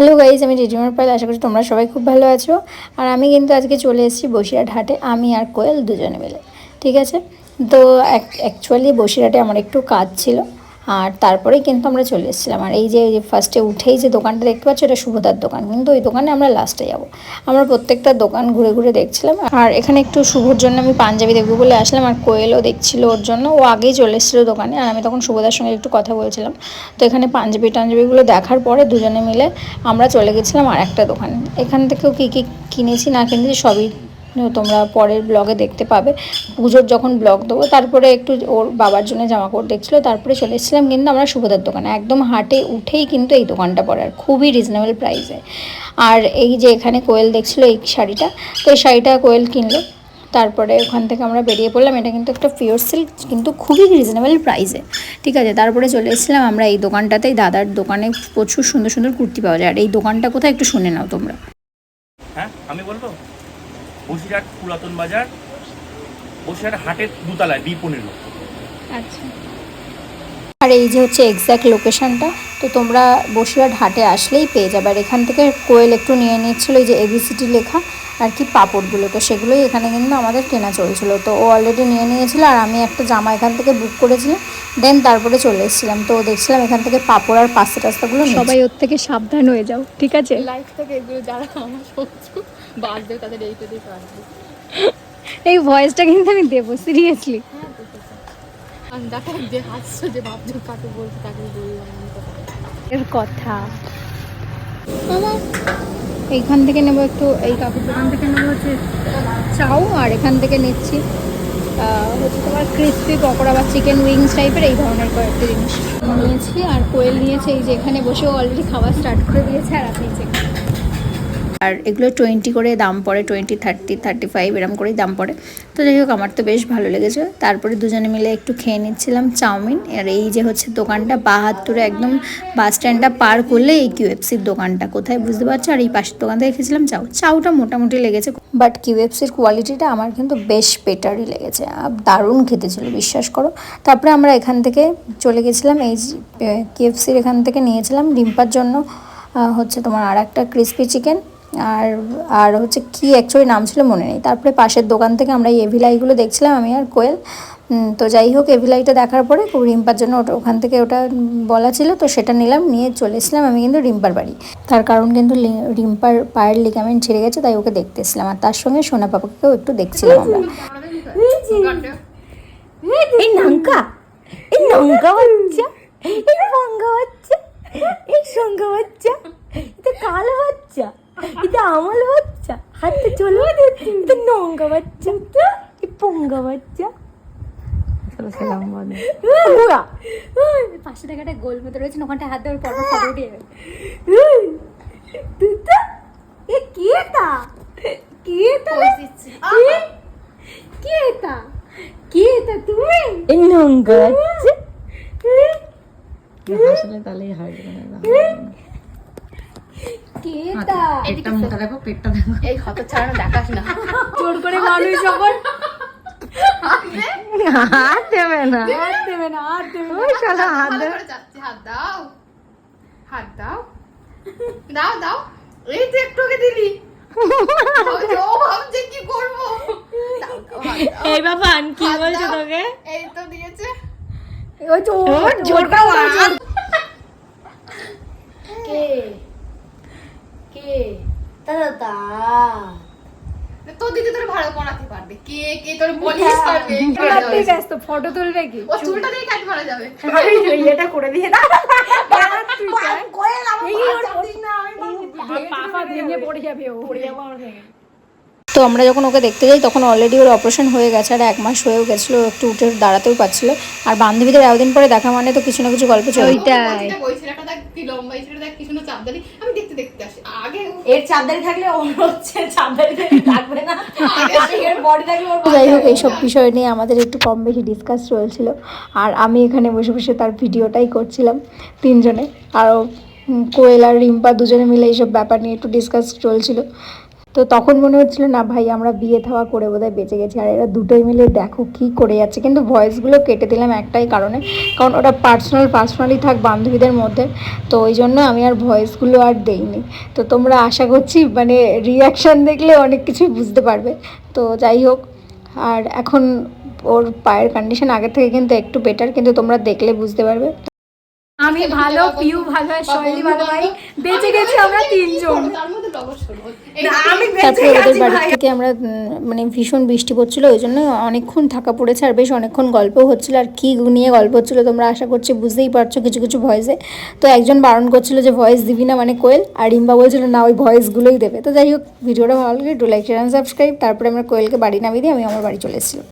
Hello guys আমি রিজুমার পাল আশা করছি তোমরা সবাই খুব ভালো আছো। আর আমি কিন্তু আজকে চলে এসেছি বসিরহাট হাটে আমি আর কোয়েল দুজনে মিলে। ঠিক আছে? তো অ্যাকচুয়ালি বসিরহাটে আমার একটু কাজ ছিল। আর তারপরেই কিন্তু আমরা চলে এসেছিলাম। আর এই যে ফার্স্টে উঠেই যে দোকানটা দেখতে পাচ্ছ, এটা শুভদার দোকান। কিন্তু ওই দোকানে আমরা লাস্টে যাব। আমরা প্রত্যেকটা দোকান ঘুরে ঘুরে দেখছিলাম। আর এখানে একটু শুভর জন্য আমি পাঞ্জাবি দেখব বলে আসলাম। আর কোয়েলও দেখছিল ওর জন্য। ও আগেই চলে এসেছিল দোকানে। আর আমি তখন শুভদার সঙ্গে একটু কথা বলছিলাম। তো এখানে পাঞ্জাবি টাঞ্জাবিগুলো দেখার পরে দুজনে মিলে আমরা চলে গেছিলাম আর একটা দোকানে। এখান থেকেও কী কী কিনেছি না কিনেছি সবই তোমরা পরের ব্লগে দেখতে পাবে। পুজোর যখন ব্লগ দেবো, তারপরে একটু ওর বাবার জন্য জামা কাপড় দেখছিলো, তারপরে চলে এসেছিলাম কিন্তু আমরা সুভদার দোকানে। একদম হাটে উঠেই কিন্তু এই দোকানটা পড়ে, আর খুবই রিজনেবল প্রাইসে আর এই যে এখানে কোয়েল দেখছিলো এই শাড়িটা, তো এই শাড়িটা কোয়েল কিনলো। তারপরে ওখান থেকে আমরা বেরিয়ে পড়লাম, এটা কিন্তু একটা পিওর সিল্ক কিন্তু খুবই রিজনেবল প্রাইসে ঠিক আছে, তারপরে চলে এসেছিলাম আমরা এই দোকানটাতেই, দাদার দোকানে প্রচুর সুন্দর সুন্দর কুর্তি পাওয়া যায়। আর এই দোকানটা কোথায় একটু শুনে নাও তোমরা। হ্যাঁ আমি বলব? বসিরহাট পুরাতন বাজার বসিরহাট হাটের দুতলায় বি পনেরো। আচ্ছা। আর এই যে হচ্ছে এক্স্যাক্ট লোকেশনটা তো তোমরা বসিরহাট হাটে আসলেই পেয়ে যাবে। আর এখান থেকে কোয়েল একটু নিয়ে নিচ্ছিল এই যে এবিসিটি লেখা আর কি পাপড়গুলো তো সেগুলোই এখানে কিন্তু আমাদের কেনা চলছিল। তো ও অলরেডি নিয়ে নিয়েছিল আর আমি একটা জামা এখান থেকে বুক করেছিলাম দেন তারপরে চলে এসেছিলাম। তো দেখছিলাম এখান থেকে পাপড় আর পাস্তা টাস্তাগুলো সবাই ওর থেকে সাবধান হয়ে যাও ঠিক আছে? লাইফ থেকে এগুলো যারা আমার বাঁচবে তাদের এইটা দিয়ে এই ভয়েসটা কিন্তু আমি দেবো সিরিয়াসলি হ্যাঁ আর দেখো যে হাসছো যে ভাবছ কাকে বলছে তাকে কথা। এর কথা। এইখান থেকে নেব একটু এই কাকুর দোকান থেকে নেব হচ্ছে চাউ আর এখান থেকে নিচ্ছি হচ্ছে তোমার ক্রিসপি পকোড়া বা চিকেন উইংস টাইপের এই ধরনের কয়েকটা জিনিস। নিয়েছি আর কোয়েল নিয়েছে এই যে এখানে বসেও অলরেডি খাওয়া স্টার্ট করে দিয়েছে আর আপনি যে আর এগুলো টোয়েন্টি করে দাম পড়ে টোয়েন্টি থার্টি থার্টি ফাইভ এরম করেই দাম পড়ে। তো যাই হোক, আমার তো বেশ ভালো লেগেছে। তারপরে দুজনে মিলে একটু খেয়ে নিচ্ছিলাম চাউমিন। আর এই যে হচ্ছে দোকানটা, বাহাত্তরে একদম বাস স্ট্যান্ডটা পার করলে এই কিউএফসির দোকানটা। কোথায় বুঝতে পারছ? আর এই পাশের দোকান থেকে খেয়েছিলাম চাউ চাউটা মোটামুটি লেগেছে। বাট কিউএফসির কোয়ালিটিটা আমার কিন্তু বেশ বেটারই লেগেছে। আর দারুণ খেতে ছিল, বিশ্বাস করো। তারপরে আমরা এখান থেকে চলে গেছিলাম, এই কিউএফসির এখান থেকে নিয়েছিলাম ডিম্পার জন্য। হচ্ছে তোমার আর একটা ক্রিসপি চিকেন আর আর হচ্ছে কি অ্যাকচুয়ালি নাম ছিল মনে নেই। তারপরে পাশের দোকান থেকে আমরা এই এভিলাইগুলো দেখছিলাম, আমি আর কোয়েল। তো যাই হোক, এভিলাইটা দেখার পরে খুব রিম্পার জন্য ওটা, ওখান থেকে ওটা বলা ছিল, তো সেটা নিলাম, নিয়ে চলে এসলাম আমি কিন্তু রিম্পার বাড়ি। তার কারণ কিন্তু রিম্পার পায়ের লিগামেন্ট ছিঁড়ে গেছে, তাই ওকে দেখতে এসলাম আর তার সঙ্গে সোনা পাপাকেও একটু দেখছিলাম আমরা। বাচ্চা বাচ্চা কালো বাচ্চা। এটা আমল বাচ্চা হাতটা চলো এটা নঙ্গা বাচ্চা এই পঙ্গা বাচ্চা পাঁচশো টাকাটা গোল মতো রয়েছে ওখানটা হাত দেওয়ার পর ফটো উঠে তুই তো এ কি এটা কি কি এটা কি এটা তুমি এই নঙ্গা বাচ্চা আসলে তাহলেই কি এটা পেটটা মোটা দেখো পেটটা দেখো এই হত ছাড়া দেখাস না। জোর করে মানুষ যখন হাত দেবে না। হাত দেবে না হাত দেবে ওই শালা হাত দেবে। হাত দাও। হাত দাও। দাও দাও। এই তো একটু দিলি। ও- ভাবছে কি করব। এই বাবা কি বলছে। তোকে? এই তো দিয়েছে। ওই তো জোরটা মার। কে? কে? তো দিদি। তোর ভালো পড়াতে পারবে। কে কে তোর বলিস পারবে? ব্যস্ত ফটো তুলবে কি? ও চুলটা দিয়ে কাট মারা যাবে। এটা করে দিয়ে দাও। পাপা ভেঙে পড়ে যাবে ও। পড়ে যাব। আমার থেকে তো আমরা যখন ওকে দেখতে যাই তখন অলরেডি ওর অপারেশন হয়ে গেছে আর এক মাস হয়েও গেছিল ও একটু উঠে দাঁড়াতেও পারছিল। আর বান্ধবীদের এতদিন পরে দেখা মানে তো কিছু না কিছু গল্প চলবে। ওইটাই দেখতে দেখতে আসে। আগে এর চাঁদারি থাকলে ওর হচ্ছে চাঁদারি থাকবে না। এর বডি থাকলে ওর যাই হোক এইসব বিষয় নিয়ে আমাদের একটু কম বেশি ডিসকাস চলছিল। আর আমি এখানে বসে বসে তার ভিডিওটাই করছিলাম তিনজনে। আরও কোয়েলা কোয়েল আর রিম্পা দুজনে মিলে এইসব ব্যাপার নিয়ে একটু ডিসকাস চলছিল। তো তখন মনে হচ্ছিল, না ভাই, আমরা বিয়ে থাওয়া করে বোধহয় বেঁচে গেছি। আর এরা দুটোই মিলে দেখো কি করে যাচ্ছে। কিন্তু ভয়েসগুলো কেটে দিলাম একটাই কারণে, কারণ ওটা পার্সোনাল পার্সোনালি থাক বান্ধবীদের মধ্যে। তো ওই জন্য আমি আর ভয়েসগুলো আর দেইনি। তো তোমরা আশা করছি মানে রিয়াকশান দেখলে অনেক কিছু বুঝতে পারবে। তো যাই হোক, আর এখন ওর পায়ের কন্ডিশন আগে থেকে কিন্তু একটু বেটার কিন্তু তোমরা দেখলে বুঝতে পারবে। আমি ভালো, পিউ ভালো শৈলী ভালো, ভাই। বেঁচে গেছি আমরা তিনজন। তারপরে ওদের বাড়ি থেকে আমরা মানে ভীষণ বৃষ্টি পড়ছিল ওই জন্য অনেকক্ষণ থাকা পড়েছে আর বেশ অনেকক্ষণ গল্পও হচ্ছিল আর কী নিয়ে গল্প হচ্ছিল তোমরা আশা করছি বুঝতেই পারছ কিছু কিছু ভয়েসে তো একজন বারণ করছিল যে ভয়েস দিবি না মানে কোয়েল আর রিম্বা বলছিল না ওই ভয়েসগুলোই দেবে। তো যাই হোক ভিডিওটা ভালো লাগে ডু লাইক শেয়ার সাবস্ক্রাইব তারপরে আমরা কোয়েলকে বাড়ি নামিয়ে দিয়ে আমি আমার বাড়ি চলে এসেছিলাম।